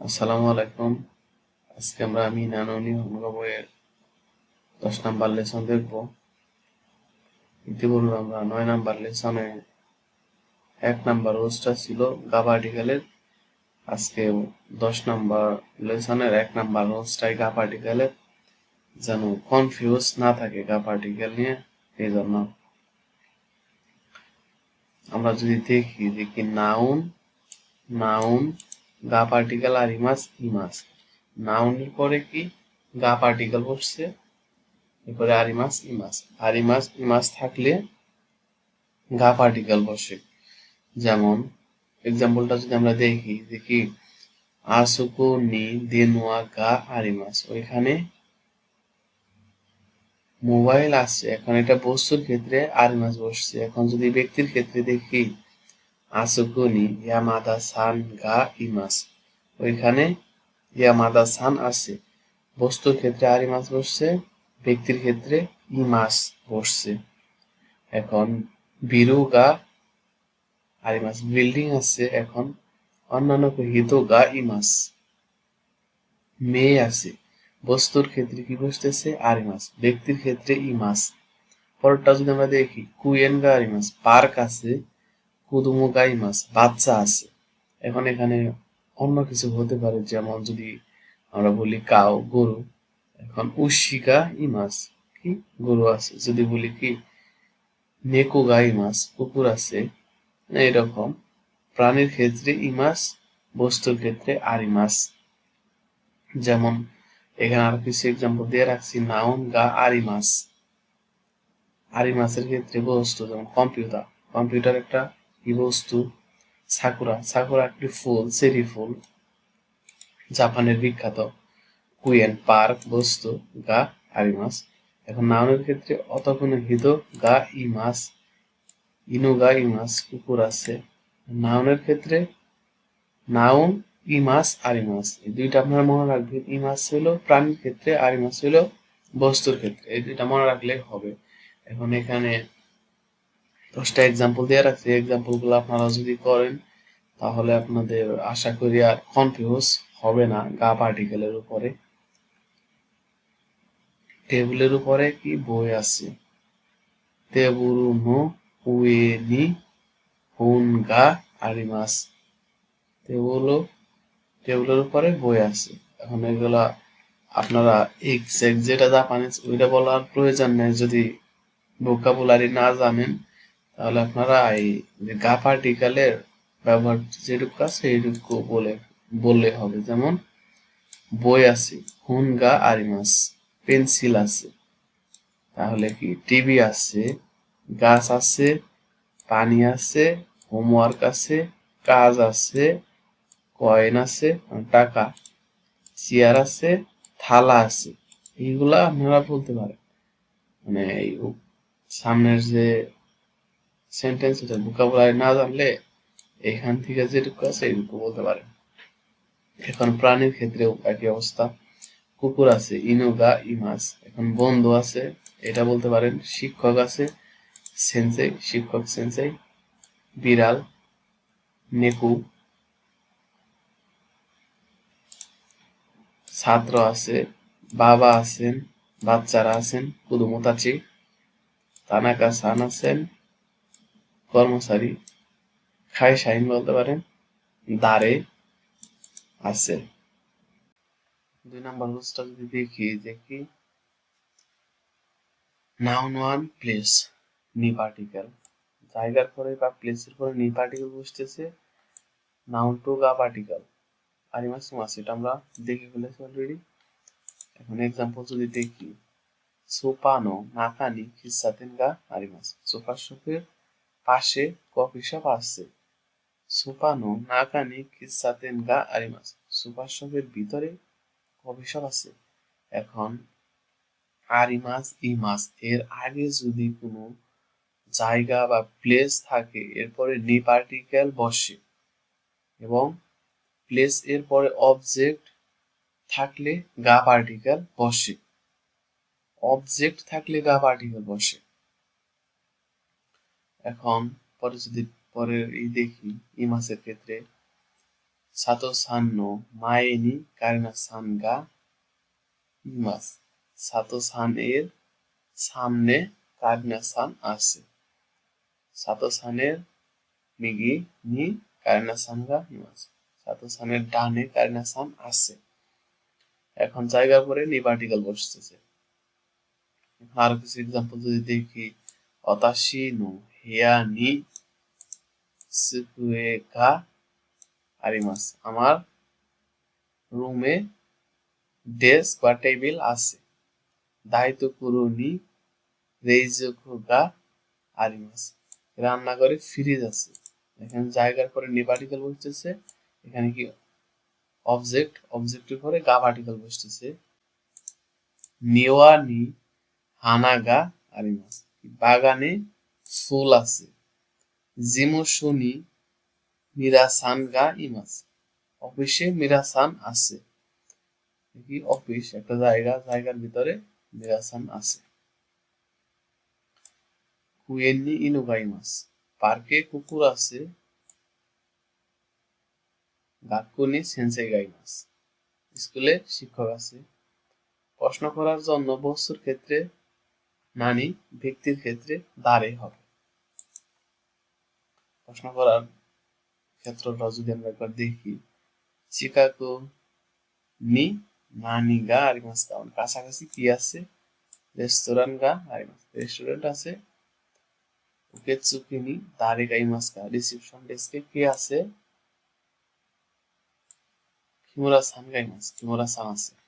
আসসালামু আলাইকুম। আজকে আমরা আমি নাননি অঙ্গ বইয়ের দশ নাম্বার লেসন দেখব। ইতিপূর্বে আমরা নয় নাম্বার লেসনে এক নাম্বার রোজটা ছিল গা পার্টিকেলের আজকে দশ নাম্বার লেসনের এক নাম্বার রোজটাই গা পার্টিকেলের যেন কনফিউজ না থাকে গা পার্টিকেল নিয়ে এই জন্য আমরা যদি দেখি যে কি নাউন নাউন গা পার্টিকেল আর ইমাস ইমাস নাউনের পরে কি? গা পার্টিকেল বসছে, এরপরে আরিমাস ইমাস আরিমাস ইমাস থাকলে গা পার্টিকেল বসে। যেমন এক্সাম্পলটা যদি আমরা দেখি দেখি আসুকু নি, দেনুয়া, গা আরিমাস ওইখানে মোবাইল আছে এখন এটা বস্তুর ক্ষেত্রে আরিমাস বসছে। এখন যদি ব্যক্তির ক্ষেত্রে দেখি আসুকুনি ইয়ামাদা সান গা ইমাস ওইখানে ইয়ামাদা সান আছে বস্তুর ক্ষেত্রে আরিমাস বসছে ব্যক্তির ক্ষেত্রে ইমাস বসছে এখন বিরু গা আরিমাস বিল্ডিং আছে এখন অন্যান্য হিত গা ইমাস মেয়ে আছে বস্তুর ক্ষেত্রে কি বসতেছে আরিমাস ব্যক্তির ক্ষেত্রে ইমাস পরেরটা যদি আমরা দেখি কুয়েন গা আরিমাস পার্ক আছে কুদুমো গাই মাছ বাচ্চা আছে। এখন এখানে অন্য কিছু হতে পারে, যেমন যদি আমরা বলি কাউ গরু। এখন উশিকা ই মাছ কি? গরু আছে। যদি বলি কি? নেকো গাই মাছ কুকুর আছে। এরকম। প্রাণীর ক্ষেত্রে ই মাছ বস্তুর ক্ষেত্রে আরিমাস। যেমন এখানে আর কিছু এক্সাম্পল দিয়ে রাখছি, নাউন, গা, আরিমাস। আরিমাসের ক্ষেত্রে বস্তু, যেমন কম্পিউটার কম্পিউটার একটা কি বস্তু সাকুরা সাকুরা একটি ফুল চেরি ফুল। জাপানের বিখ্যাত কুয়েন পার্ক, বস্তু, গা আরিমাস এখন নাউনের ক্ষেত্রে অতক্ষণ হিত গা ইমাস ইনু গা ইমাস কুকুর আছে। নাউনের ক্ষেত্রে নাউন ইমাস আরিমাস এই দুইটা আপনারা মনে রাখবেন ইমাস হলো প্রাণীর ক্ষেত্রে আরিমাস হলো বস্তুর ক্ষেত্রে। এই দুইটা মনে রাখলে হবে। এখন এখানে দশটা এক্সাম্পল দিয়ে রাখছি। এক্সাম্পলগুলো আপনারা যদি করেন, তাহলে আপনাদের আশা করি আর কনফিউজ হবে না গা পার্টিকেলের উপরে। টেবিলের উপরে কি বই আছে? তেবুরু নো উয়েনি হুন গা আরিমাস টেবুল টেবিলের উপরে বই আছে। এখন এগুলা আপনারা এক্স যেটা জাপানিজ, ওইটা বলার প্রয়োজন নেই। যদি ভোকাবুলারি না জানেন তাহলে আপনারা এই যে গা পার্টিকেলের ব্যবহার যেটুকু আছে এইটুকু বলে, বললে হবে। যেমন, বই আছে, হুন, গা আরিমাস পেন্সিল আছে। তাহলে কি? টিভি আছে, গাছ আছে, পানি আছে, হোমওয়ার্ক আছে, কাজ আছে, কয়েন আছে টাকা, চেয়ার আছে, থালা আছে। এইগুলা আপনারা বলতে পারেন। মানে এই সামনের যে সেন্টেন্স ভোকাবুলারি না জানলে এখান থেকে যেটুকু আছে এইটুকু বলতে পারেন এখন প্রাণীর ক্ষেত্রেও একই অবস্থা কুকুর আছে ইনুগা ইমাস এখন বন্ধু আছে এটা বলতে পারেন শিক্ষক আছে সেন্সেই শিক্ষক সেন্সেই বিড়াল নেকু ছাত্র আছে বাবা আছেন বাচ্চারা আছেন কুদুমতাচি তানাকা সান আছেন কর্মচারী খাই শাইন বলতে পারেন, দাঁড়ে আছে। দুই নাম্বার রুলসটা যদি দেখি যে কি? নাউন ওয়ান প্লেস নি পার্টিকেল জায়গার পরে বা প্লেসের পরে নি পার্টিকেল বসতেছে নাউন টু গা পার্টিকেল আরিমাস মাস এটা আমরা দেখে ফেলেছি অলরেডি এখন এক্সাম্পল যদি দেখি, সোপানো, নাকানি, খিসাতেন গা আরিমাস সোফার শপের পাশে কফি শপ আছে। সুপানো, নাকানি কিসাতেন গা আরিমাস। সুপার শপের ভিতরে কফি শপ আছে। এখন আরিমাস, ইমাস, এর আগে যদি কোনো জায়গা বা প্লেস থাকে, এরপরে নি পার্টিকেল বসে এবং প্লেস এর পরে অবজেক্ট থাকলে গা পার্টিকেল বসে। অবজেক্ট থাকলে গা পার্টিকেল বসে। এখন পরে যদি এই দেখি ইমাসের ক্ষেত্রে সাতো সান নো মায়ে নি কারিনা সান গা ইমাস সাতো সান এর সামনে কারিনা সান আছে। সাতো সানের মিগি নি কারিনা সান গা ইমাস সাতো সানের ডানে কারিনা সান আছে। এখন জায়গার পরে নি পার্টিকেল বসতেছে। আর কিছু এক্সাম্পল যদি দেখি অতাশি নো হেয়া ফ্রিজ আছে। এখানে জায়গার পরে নি বসতেছে। এখানে কি অবজেক্ট, অবজেক্টের পরে গা পার্টিকেল বসতেছে। নিওয়া নি হানাগা আরিমাস। বাগানে ফুল আছে। জিমুশুনি মিরাসান গা ইমাস অফিসে মিরাসান আছে। কি অফিস, একটা জায়গা, জায়গার ভিতরে মিরাসান আছে। কুয়েননি ইনুগা ইমাস পার্কে কুকুর আছে। গাকুনি সেন্সে গাইমাস স্কুলে শিক্ষক আছে। প্রশ্ন করার জন্য বস্তুর ক্ষেত্রে নানি ব্যক্তির ক্ষেত্রে দাঁড়ে হবে। প্রশ্ন করার ক্ষেত্রটা যদি আমরা একবার দেখি, চিকাগো নি নানি গা আরিমাস কারণ কাছাকাছি কি আছে? রেস্তোরাঁ গা আরিমাস, রেস্টুরেন্ট আছে? ওকে গা ডেস্কে কি আছে? কিমুরা সান গাইমাস কিমুরা সান আছে।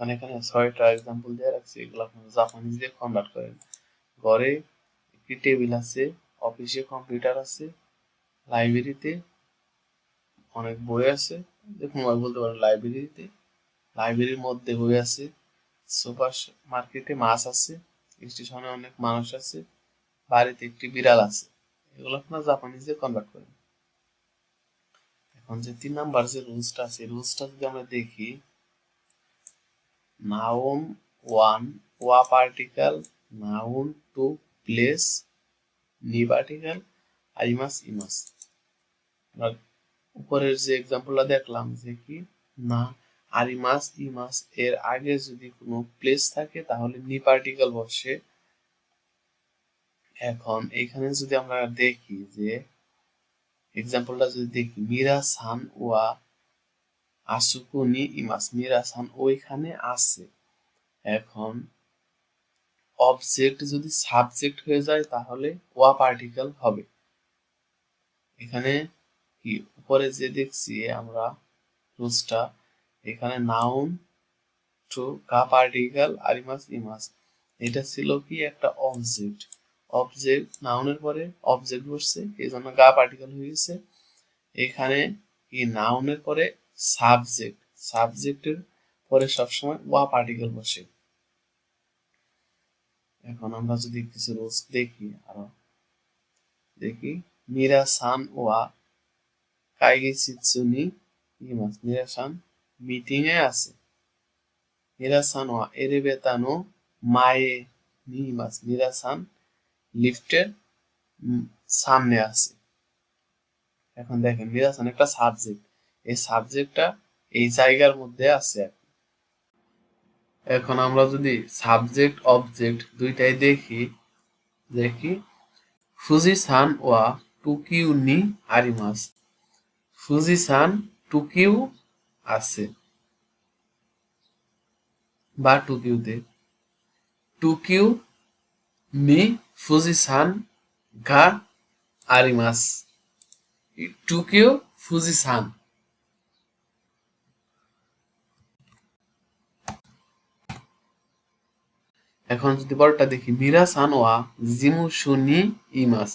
এখানে এখানে ছয়টা এক্সাম্পল দিয়ে রাখছি, এগুলো আপনারা জাপানিজ দিয়ে কনভার্ট করেন। ঘরে একটি টেবিল আছে অফিসে কম্পিউটার আছে লাইব্রেরিতে অনেক বই আছে, দেখুন বলতে পারেন লাইব্রেরিতে লাইব্রেরির মধ্যে বই আছে, সুপার মার্কেটে মাছ আছে, স্টেশনে অনেক মানুষ আছে, বাড়িতে একটি বিড়াল আছে, এগুলো আপনার জাপানিজে কনভার্ট করেন। এখন যে তিন নাম্বার যে রুলসটা আছে রুলসটা যদি আমরা দেখি নাউন ওয়ান ওয়া পার্টিকেল নাউন টু প্লেস নি পার্টিকেল আইমাস ইমাস আমরা উপরের যে এক্সাম্পলটা দেখলাম যে কি? না আরিমাস ইমাস এর আগে যদি কোনো প্লেস থাকে তাহলে নি পার্টিকেল বসে। এখন এখানে যদি আমরা দেখি যে এক্সাম্পলটা যদি দেখি মিরা সান ওয়া আসুকুনি ইমাস মিরাসান ওইখানে আছে। এখন অবজেক্ট যদি সাবজেক্ট হয়ে যায় তাহলে ওয়া পার্টিকেল হবে। এখানে কি? উপরে যে দেখছি আমরা রুলসটা, এখানে নাউন টু কা পার্টিকেল আরিমাস ইমাস এটা ছিল কি? একটা অবজেক্ট অবজেক্ট নাউনের পরে অবজেক্ট বসছে এই জন্য গা পার্টিকেল হয়ে গেছে। এখানে কি? নাউনের পরে সাবজেক্ট সাবজেক্টের পরে সবসময় ওয়া পার্টিকেল বসে। এখন আমরা যদি কিছু রুলস দেখি, আরও দেখি। মিরা সান ওয়া কাইগে চিৎসুনি ইমাস মিরা সান মিটিং এ আছে। মিরা সান ওয়া এরেবেতানো মায়ে নি ইমাস মিরা সান লিফটের সামনে আছে। এখন দেখেন মিরা সান একটা সাবজেক্ট এই সাবজেক্টটা এই জায়গার মধ্যে আছে এখন। আমরা যদি সাবজেক্ট অবজেক্ট দুইটাই দেখি দেখি। ফুজি সান ওয়া টুকিউ নি আরিমাস ফুজি সান টুকিউ আছে। বা টুকিউতে টুকিউ নি ফুজি সান গা আরিমাস টুকিউ ফুজি সান এখন যদি পরটা দেখি মিরা সান ওয়া জিমু শুনি ইমাস।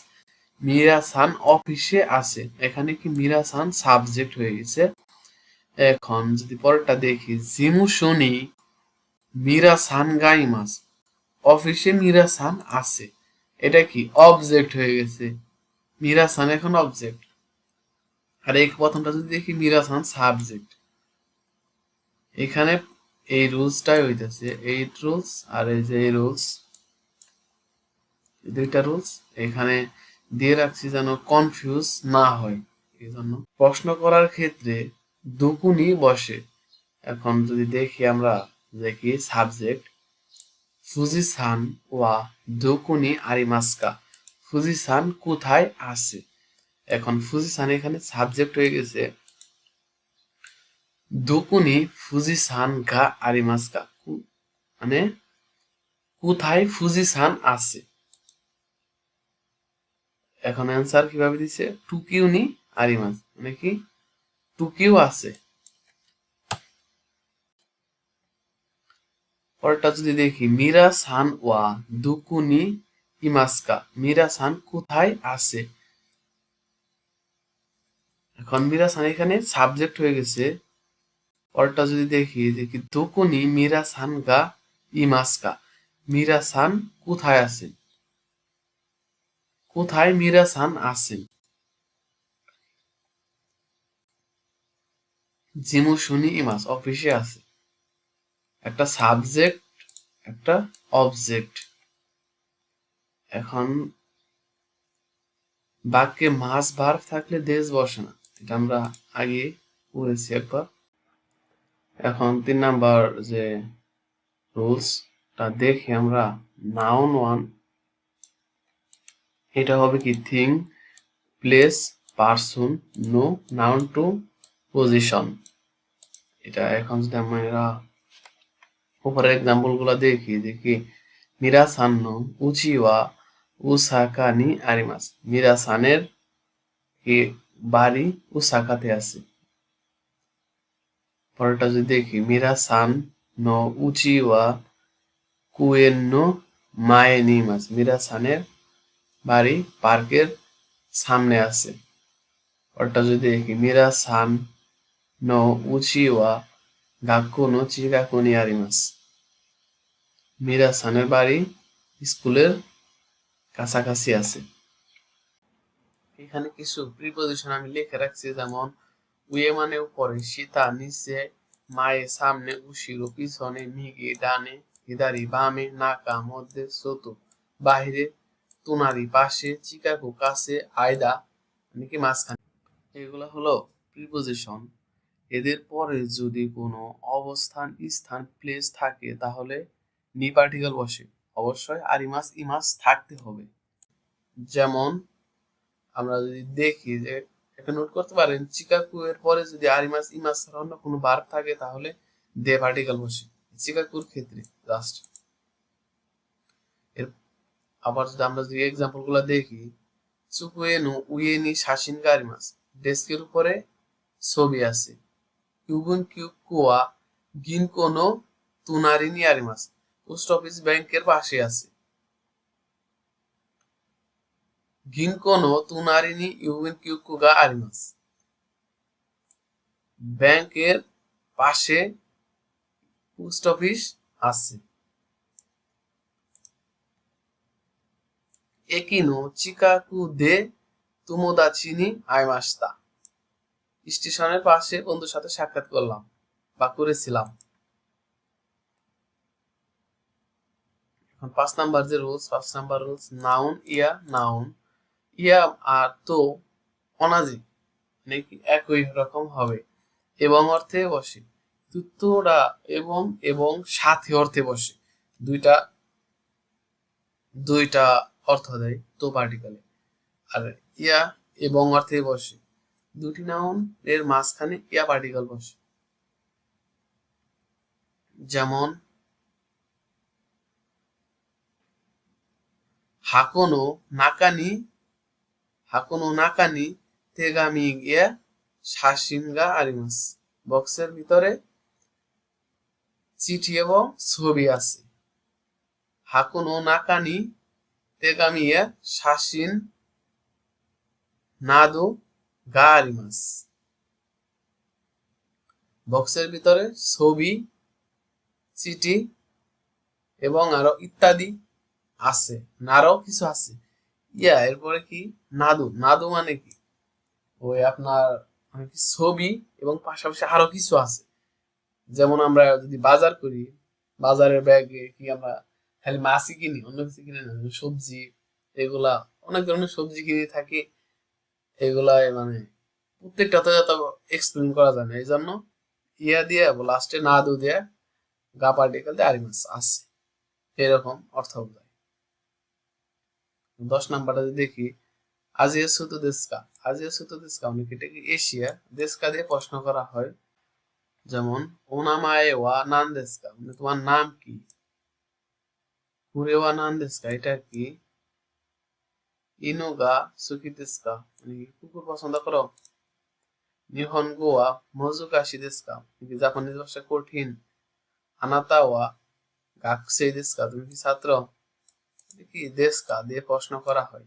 মিরা সান অফিসে আছে। এখানে কি মিরা সান সাবজেক্ট হয়ে গেছে? এখন যদি পরটা দেখি জিমু শুনি মিরা সান গাইমাস অফিসে মিরা সান আছে। এটা কি? অবজেক্ট হয়ে গেছে। মিরা সান এখন অবজেক্ট। আর এই প্রথমটা যদি দেখি মিরা সান সাবজেক্ট। এখানে এই রুলসটাই হইতেছে এইট রুলস আর এই যে এই রুলস দুইটা রুলস এখানে দিয়ে রাখছি যেন কনফিউজ না হয় এই জন্য প্রশ্ন করার ক্ষেত্রে দুকুনি বসে। এখন যদি দেখি আমরা দেখি সাবজেক্ট ফুজিসান ওয়া দুকুনি আরিমাস্কা ফুজিসান কোথায় আছে? এখন ফুজিসান এখানে সাবজেক্ট হয়ে গেছে দুকুনি ফুজিসান গা আরিমাস্কা কু- মানে কোথায় ফুজিসান আছে? এখন অ্যান্সার কীভাবে দিছে? টুকিউনি আরিমাস মানে কি? টুকিও আছে। পরটা যদি দেখি মিরা সান ওয়া দুকুনি ইমাস্কা মিরা সান কোথায় আছে? এখন মিরা সান এখানে সাবজেক্ট হয়ে গেছে। পরটা যদি দেখি দেখি দুকুনি মিরা সান গা ইমাস্কা। মিরা সান কোথায় আছেন? কোথায় মিরা সান আছেন? জিমু শুনি ইমাস, অফিসে আছে। একটা সাবজেক্ট, একটা অবজেক্ট। এখন বাক্যে মাস ভার্ব থাকলে দেশ বসে না। এটা আমরা আগে পড়েছি একবার। এখন তিন নাম্বার যে রুলসটা দেখি আমরা নাউন ওয়ান এটা হবে কি থিং প্লেস পারসন নো নাউন টু পজিশন এটা এখন যদি আমরা উপরের এক্সাম্পলগুলা দেখি দেখি মিরাসান নো উচিওয়া উসাকা নি আরিমাস মিরাসানের কি বাড়ি উসাকাতে আছে। পরেরটা যদি দেখি মিরাসান নো উচিওয়া কুয়েন নো মায়ে নিমাস। মিরাসানের বাড়ি পার্কের সামনে আছে। পরেরটা যদি দেখি মিরাসান নো উচিওয়া গাক্কো নো চিগাকো নি আরিমাস। মিরাসানের বাড়ি স্কুলের কাছাকাছি আছে। এখানে কিছু প্রিপোজিশন আমি লিখে রাখছি, যেমন উয়ে মানে উপরে সীতা নিচে মায়ের সামনে উশিরো পিছনে মিগে ডানে হিদারি বামে নাকা মধ্যে সোতো বাহিরে তুনারি পাশে চিকাকো কাছে আয়দা নাকি মাঝখানে এগুলো হলো প্রিপোজিশন এদের পরে যদি কোনো অবস্থান স্থান প্লেস থাকে তাহলে নি পার্টিকেল বসে অবশ্যই আরিমাস ইমাস থাকতে হবে যেমন আমরা যদি দেখি যে একটা নোট করতে পারেন। চিকাকু এর পরে যদি আরিমাস ইমাস ছাড়া অন্য কোনো ভার্ব থাকে, তাহলে দে পার্টিকেল বসে। চিকাকুর ক্ষেত্রে জাস্ট এর, আবার যদি আমরা যদি এক্সাম্পলগুলো দেখি চুকুয়েনু উইয়েনি শাসিন গারিমাস ডেস্কের উপরে ছবি আছে। কিউগুন কিউ কুয়া গিন কোনো তুনারিনি আরিমাস পোস্ট অফিস ব্যাংকের পাশে আছে। গিনকোনো তুনারিনি ইউবিন কিউকুগা আরিমাস ব্যাংকের পাশে পোস্ট অফিস আছে একিনো চিকাকু দে তুমোদাচিনি আইমাস্তা স্টেশনের পাশে বন্ধুর সাথে সাক্ষাৎ করলাম বা করেছিলাম পাঁচ নাম্বার যে রুলস, পাঁচ নাম্বার রুলস নাউন ইয়া নাউন ইয়া আর তো অনাজি মানে কি একই রকম হবে। এবং অর্থে বসে। তুত্তরা এবং এবং সাথে অর্থে বসে। দুইটা দুইটা অর্থ দেয় তো পার্টিকালে আর ইয়া এবং অর্থে বসে। দুটি নাউন এর মাঝখানে ইয়া পার্টিকেল বসে। যেমন, হাকোনো, নাকানি হাকোনো নাকানি তেগামি গিয়া শাসিনগা আরিমাস। বক্সের ভিতরে চিঠি এবং ছবি আছে। হাকুনো নাকানি তেগামিয়া শাসিন নাদু গা আরিমাস। বক্সের ভিতরে ছবি, চিঠি এবং আরও ইত্যাদি আছে। আরও কিছু আছে। ইয়া এরপরে কি? নাদু। নাদু মানে কি? ওই আপনার মানে ছবি এবং পাশাপাশি আরও কিছু আছে। যেমন আমরা যদি বাজার করি, বাজারের ব্যাগে কি আমরা খালি মাছই কিনি, অন্য কিছু কিনে না সবজি, এগুলা অনেক ধরনের সবজি কিনে থাকি। এগুলা মানে প্রত্যেকটাতে যত এক্সপ্লেন করা যায় না। এই জন্য ইয়া দিয়ে লাস্টে না দু দিয়ে গা পার্টিকেল দিয়ে আরিমাস আছে। এরকম অর্থ বোঝায়। দশ নাম্বারটা দেখি, আজিয়া সুতু দেশকা। আজিয়া সুতু দেশকা অনেক এটাকে এশিয়া? দেশকা দিয়ে প্রশ্ন করা হয়, যেমন, ওনামায়ে ওয়া নান দেশকা। মানে তোমার নাম কি? কুরে ওয়া নান দেশকা, এটা কি? ইনুগা সুকি দেশকা। মানে কুকুর পছন্দ করো? নিহন গোয়া মজুকাশি দেশকা। কি? জাপানিজ ভাষা কঠিন। আনাতা ওয়া গাকসে দেশকা। তুমি কি ছাত্র? কি দেশকা দিয়ে প্রশ্ন করা হয়।